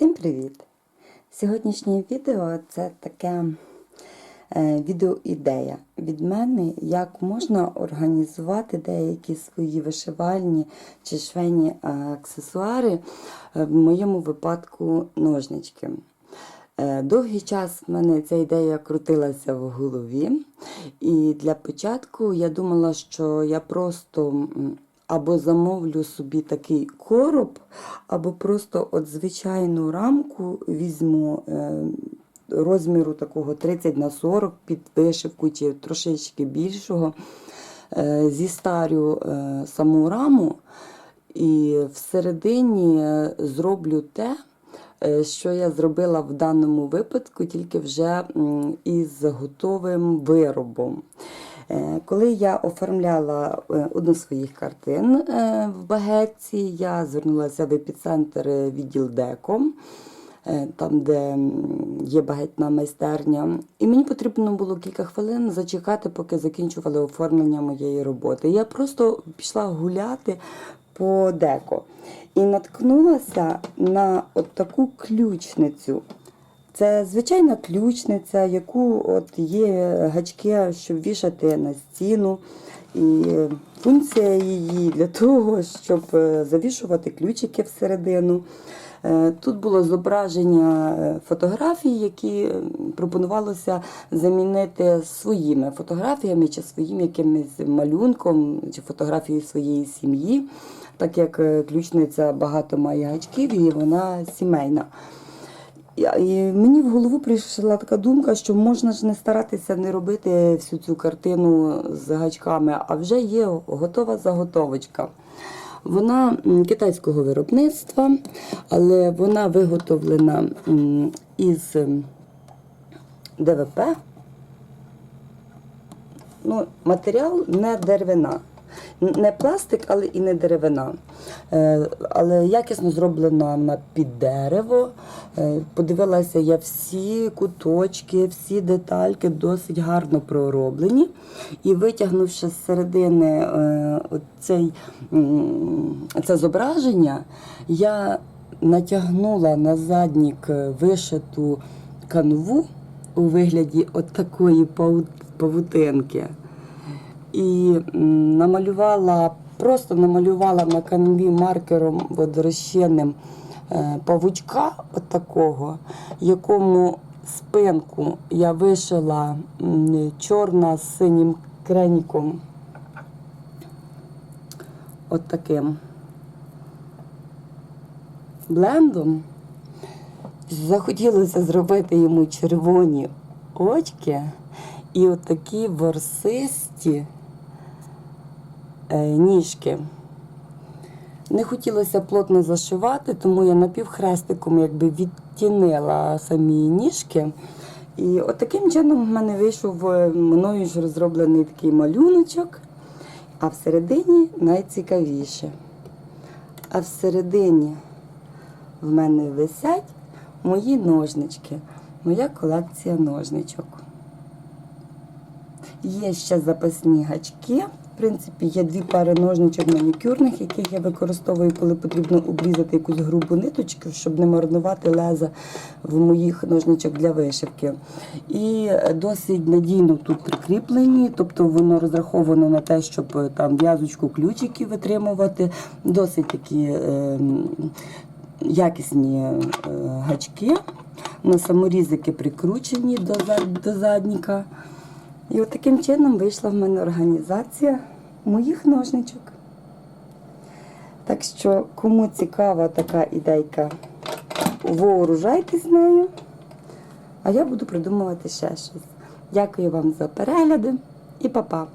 Всім привіт! Сьогоднішнє відео це таке е, відеоідея від мене, як можна організувати деякі свої вишивальні чи швейні е, аксесуари, в моєму випадку ножнички. Е, Довгий час в мене ця ідея крутилася в голові, і для початку я думала, що я просто або замовлю собі такий короб, або просто от звичайну рамку візьму е, розміру такого 30 на 40 під вишивку чи трошечки більшого. Е, Зістарю е, саму раму і всередині зроблю те, що я зробила в даному випадку, тільки вже із готовим виробом. Е, Коли я оформляла е, одну з своїх картин е, в багетці, я звернулася в епіцентр відділ Деком, е, там, де є багетна майстерня. І мені потрібно було кілька хвилин зачекати, поки закінчували оформлення моєї роботи. Я просто пішла гуляти по деко і наткнулася на от таку ключницю. Це звичайна ключниця, яку от є гачки, щоб вішати на стіну. І функція її для того, щоб е, завішувати ключики всередину. Е, Тут було зображення е, фотографій, які пропонувалося замінити своїми фотографіями чи своїм якимось малюнком, чи фотографією своєї сім'ї, так як ключниця багато має гачків і вона сімейна. І мені в голову прийшла така думка, що можна ж не старатися не робити всю цю картину з гачками, а вже є готова заготовочка. Вона китайського виробництва, але вона виготовлена із ДВП. Ну, матеріал не деревина. Не пластик, але і не деревина. Е, Але якісно зроблена вона під дерево. Е, Подивилася я всі куточки, всі детальки досить гарно пророблені. І витягнувши з середини е, оцей, це зображення, я натягнула на заднік вишиту канву у вигляді от такої павутинки і намалювала, просто намалювала на канві маркером водорозчинним е, павучка от такого, якому спинку я вишила чорна з синім креніком. От таким блендом. Захотілося зробити йому червоні очки і от такі ворсисті ніжки. Не хотілося плотно зашивати, тому я напівхрестиком якби відтінила самі ніжки. І от таким чином в мене вийшов е, мною ж розроблений такий малюночок, а всередині найцікавіше. А всередині в мене висять мої ножнички, моя колекція ножничок. Є ще запасні гачки. Принципі, є дві пари ножничок манікюрних, яких я використовую, коли потрібно обрізати якусь грубу ниточку, щоб не марнувати леза в моїх ножничок для вишивки. І досить надійно тут прикріплені, тобто воно розраховано на те, щоб е, там в'язочку ключиків витримувати. Досить такі е, якісні е, гачки. На саморізики прикручені до, до задніка. І от таким чином вийшла в мене організація моїх ножничок. Так що, кому цікава така ідейка, вооружайтесь нею, а я буду придумувати ще щось. Дякую вам за перегляди і па-па!